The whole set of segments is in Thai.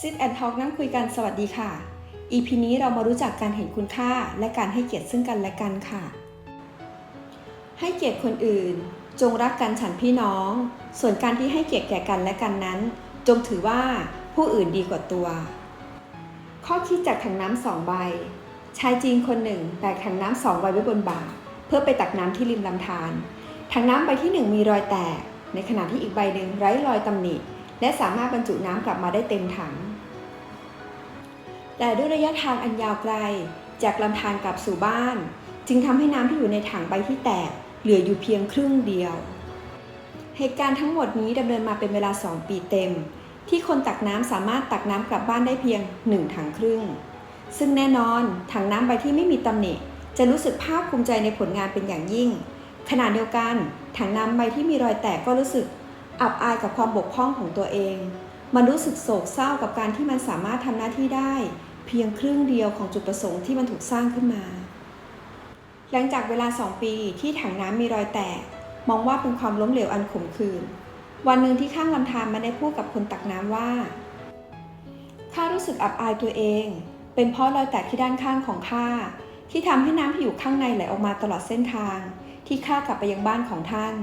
ซิดแอนทอกนั่งคุยกันสวัสดีค่ะ EP นี้เรามารู้จักการเห็นคุณค่าและการให้เกียรติซึ่งกันและกันค่ะ ให้เกียรติคนอื่น จงรักกันฉันพี่น้อง ส่วนการที่ให้เกียรติแก่กันและกันนั้น จงถือว่าผู้อื่นดีกว่าตัว ข้อคิดจากถังน้ำสองใบ ชายจีนคนหนึ่งแบกถังน้ำสองใบไว้บนบ่าเพื่อไปตักน้ำที่ริมลำธารถังน้ำใบที่หนึ่งมีรอยแตก ในขณะที่อีกใบหนึ่งไร้รอยตำหนิและสามารถบรรจุน้ำกลับมาได้เต็มถัง แต่ด้วยระยะทางอันยาวไกล จากลำธารกลับสู่บ้าน จึงทำให้น้ำที่อยู่ในถังใบที่แตก เหลืออยู่เพียงครึ่งเดียว เหตุการณ์ทั้งหมดนี้ดำเนินมาเป็นเวลา 2 ปีเต็ม ที่คนตักน้ำสามารถตักน้ำกลับบ้านได้เพียง 1 ถังครึ่ง ซึ่งแน่นอนถังน้ำใบที่ไม่มีตำหนิจะรู้สึกภาคภูมิใจในผลงานเป็นอย่างยิ่ง ขณะเดียวกัน ถังน้ำใบที่มีรอยแตกก็รู้สึก อับอายกับความบกพร่องของตัวเอง มันรู้สึกโศกเศร้ากับการที่มันสามารถทำหน้าที่ได้ เพียงครึ่งเดียวของจุดประสงค์ที่มันถูกสร้างขึ้นมา หลังจากเวลาสองปีที่ถังน้ำมีรอยแตก มองว่าเป็นความล้มเหลวอันขมขื่นวันหนึ่งที่ข้างลำธารมันได้พูดกับคนตักน้ำว่าข้ารู้สึกอับอายตัวเอง เป็นเพราะรอยแตกที่ด้านข้างของข้าที่ทำให้น้ำที่อยู่ข้างในไหลออกมาตลอดเส้นทาง ที่ข้ากลับไปยังบ้านของท่าน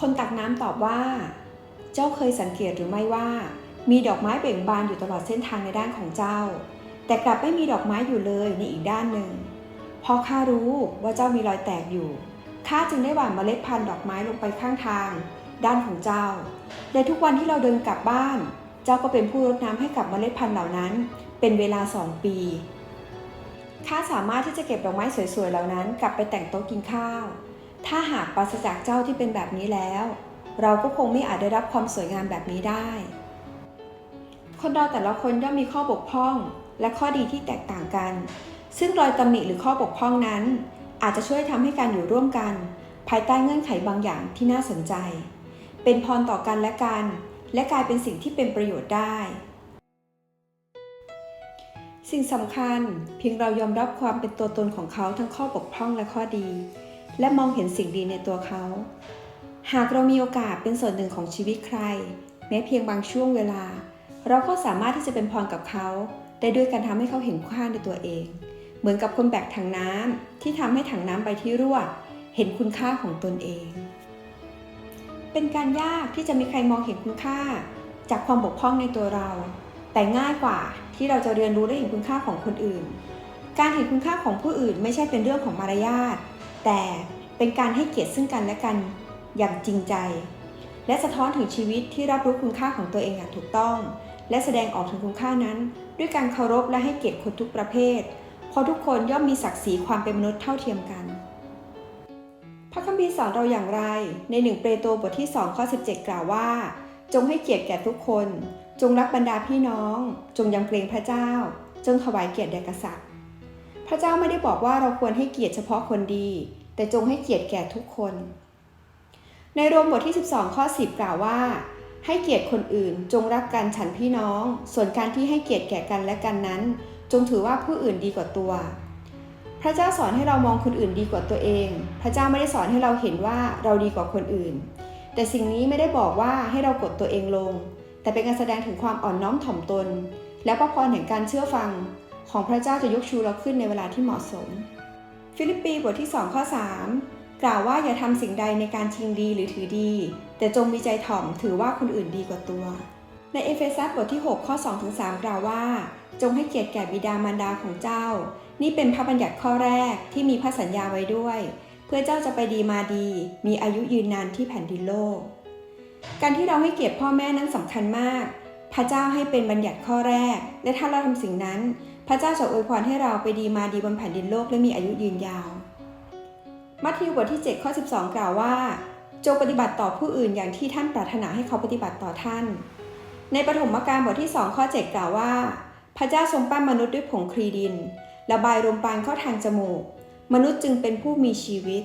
คนตักน้ำตอบว่า เจ้าเคยสังเกตหรือไม่ว่า มีดอกไม้เบ่งบานอยู่ตลอดเส้นทางในด้านของเจ้า แต่กลับไม่มีดอกไม้อยู่เลยในอีกด้านหนึ่งพราะข้ารู้ว่าเจ้ามีรอยแตกอยู่ข้าจึงได้หว่านเมล็ดพันธุ์ดอกไม้ลงไปข้างทาง ด้านของเจ้าในทุกวันที่เราเดินกลับบ้าน เจ้าก็เป็นผู้รดน้ำให้กับเมล็ดพันธุ์เหล่านั้น เป็นเวลาสองปีข้าสามารถที่จะเก็บดอกไม้สวยๆเหล่านั้น กลับไปแต่งโต๊ะกินข้าว ถ้าหากปราศจากเจ้าที่เป็นแบบนี้แล้ว เราก็คงไม่อาจได้รับความสวยงามแบบนี้ได้ คนเราแต่ละคนย่อมมีข้อบกพร่อง และข้อดีที่แตกต่างกัน ซึ่งรอยตำหนิหรือข้อบกพร่องนั้น อาจจะช่วยทำให้การอยู่ร่วมกัน ภายใต้เงื่อนไขบางอย่างที่น่าสนใจ เป็นพรต่อกันและกัน และกลายเป็นสิ่งที่เป็นประโยชน์ได้ สิ่งสำคัญเพียงเรายอมรับความเป็นตัวตนของเขาทั้งข้อบกพร่องและข้อดี และมองเห็นสิ่งดีในตัวเขา หากเรามีโอกาสเป็นส่วนหนึ่งของชีวิตใคร แม้เพียงบางช่วงเวลา เราก็สามารถที่จะเป็นพรกับเขาได้ด้วยการทำให้เขาเห็นค่าในตัวเอง เหมือนกับคนแบกถังน้ำที่ทำให้ถังน้ำใบที่รั่ว เห็นคุณค่าของตนเอง เป็นการยากที่จะมีใครมองเห็นคุณค่า จากความบกพร่องในตัวเรา แต่ง่ายกว่าที่เราจะเรียนรู้และเห็นคุณค่าของคนอื่น การเห็นคุณค่าของผู้อื่นไม่ใช่เป็นเรื่องของมารยาทแต่เป็นการให้เกียรติซึ่งกันและกันอย่างจริงใจ และสะท้อนถึงชีวิตที่รับรู้คุณค่าของตัวเองอย่างถูกต้อง และแสดงออกถึงคุณค่านั้น ด้วยการเคารพและให้เกียรติคนทุกประเภท เพราะทุกคนย่อมมีศักดิ์ศรีความเป็นมนุษย์เท่าเทียมกัน พระคัมภีร์สอนเราอย่างไร ในหนึ่งเปโตรบทที่2ข้อ17 กล่าวว่า จงให้เกียรติแก่ทุกคน จงรักบรรดาพี่น้อง จงยำเกรงพระเจ้า จงถวายเกียรติแด่กษัตริย์ พระเจ้าไม่ได้บอกว่าเราควรให้เกียรติเฉพาะคนดี แต่จงให้เกียรติแก่ทุกคน ในโรมบทที่ 12 ข้อ 10 กล่าวว่า ให้เกียรติคนอื่น จงรักกันฉันพี่น้อง ส่วนการที่ให้เกียรติแก่กันและกันนั้น จงถือว่าผู้อื่นดีกว่าตัว พระเจ้าสอนให้เรามองคนอื่นดีกว่าตัวเอง พระเจ้าไม่ได้สอนให้เราเห็นว่าเราดีกว่าคนอื่น แต่สิ่งนี้ไม่ได้บอกว่าให้เรากดตัวเองลง แต่เป็นการแสดงถึงความอ่อนน้อมถ่อมตน และพระพรแห่งการเชื่อฟัง ของพระเจ้าจะยกชูเราขึ้นในเวลาที่เหมาะสม ฟิลิปปีบทที่2ข้อ3 กล่าวว่าอย่าทำสิ่งใดในการชิงดีหรือถือดี แต่จงมีใจถ่อมถือว่าคนอื่นดีกว่าตัว ในเอเฟซัสบทที่ 6 ข้อ 2-3 กล่าวว่า จงให้เกียรติแก่บิดามารดาของเจ้า นี่เป็นพระบัญญัติข้อแรกที่มีพระสัญญาไว้ด้วย เพื่อเจ้าจะไปดีมาดี มีอายุยืนนานที่แผ่นดินโลก การที่เราให้เกียรติพ่อแม่นั้นสำคัญมาก พระเจ้าให้เป็นบัญญัติข้อแรก และถ้าเราทำสิ่งนั้น พระเจ้าจะอวยพรให้เราไปดีมาดีบนแผ่นดินโลกและมีอายุยืนยาว มัทธิวบทที่ 7 ข้อ 12 กล่าวว่า จงปฏิบัติต่อผู้อื่นอย่างที่ท่านปรารถนาให้เขาปฏิบัติต่อท่าน ในปฐมกาลบทที่ 2 ข้อ 7 กล่าวว่า พระเจ้าทรงปั้นมนุษย์ด้วยผงครีดิน ระบายลมปานเข้าทางจมูก มนุษย์จึงเป็นผู้มีชีวิต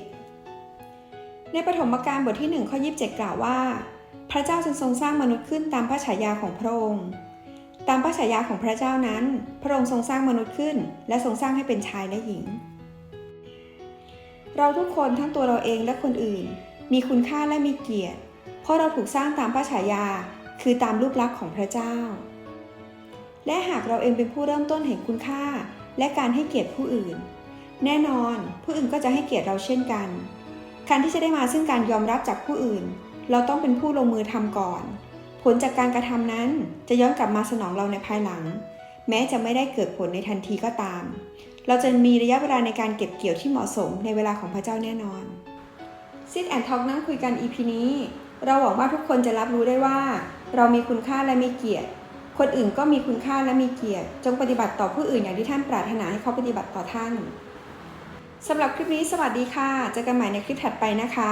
ในปฐมกาลบทที่ 1 ข้อ 27 กล่าวว่า พระเจ้าจึงทรงสร้างมนุษย์ขึ้นตามพระฉายาของพระองค์ตามพระฉายาของพระเจ้านั้น พระองค์ทรงสร้างมนุษย์ขึ้น และทรงสร้างให้เป็นชายและหญิง เราทุกคนทั้งตัวเราเองและคนอื่น มีคุณค่าและมีเกียรติ เพราะเราถูกสร้างตามพระฉายา คือตามรูปลักษณ์ของพระเจ้า และหากเราเองเป็นผู้เริ่มต้นแห่งคุณค่า และการให้เกียรติผู้อื่น แน่นอนผู้อื่นก็จะให้เกียรติเราเช่นกัน การที่จะได้มาซึ่งการยอมรับจากผู้อื่น เราต้องเป็นผู้ลงมือทำก่อน ผลจากการกระทำนั้นจะย้อนกลับมาสนองเราในภายหลัง แม้จะไม่ได้เกิดผลในทันทีก็ตาม เราจะมีระยะเวลาในการเก็บเกี่ยวที่เหมาะสมในเวลาของพระเจ้าแน่นอนซิดแอนทอกนั่งคุยกัน EP นี้ เราหวังว่าทุกคนจะรับรู้ได้ว่า เรามีคุณค่าและมีเกียรติ คนอื่นก็มีคุณค่าและมีเกียรติ จงปฏิบัติต่อผู้อื่นอย่างที่ท่านปรารถนาให้เขาปฏิบัติต่อท่านสำหรับคลิปนี้สวัสดีค่ะเจอกันใหม่ในคลิปถัดไปนะคะ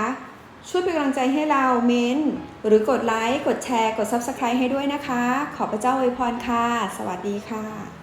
ช่วยเป็นกำลังใจให้เราเมนหรือกดไลค์กดแชร์ กด Subscribe ให้ด้วยนะคะ ขอพระเจ้าอวยพรค่ะ สวัสดีค่ะ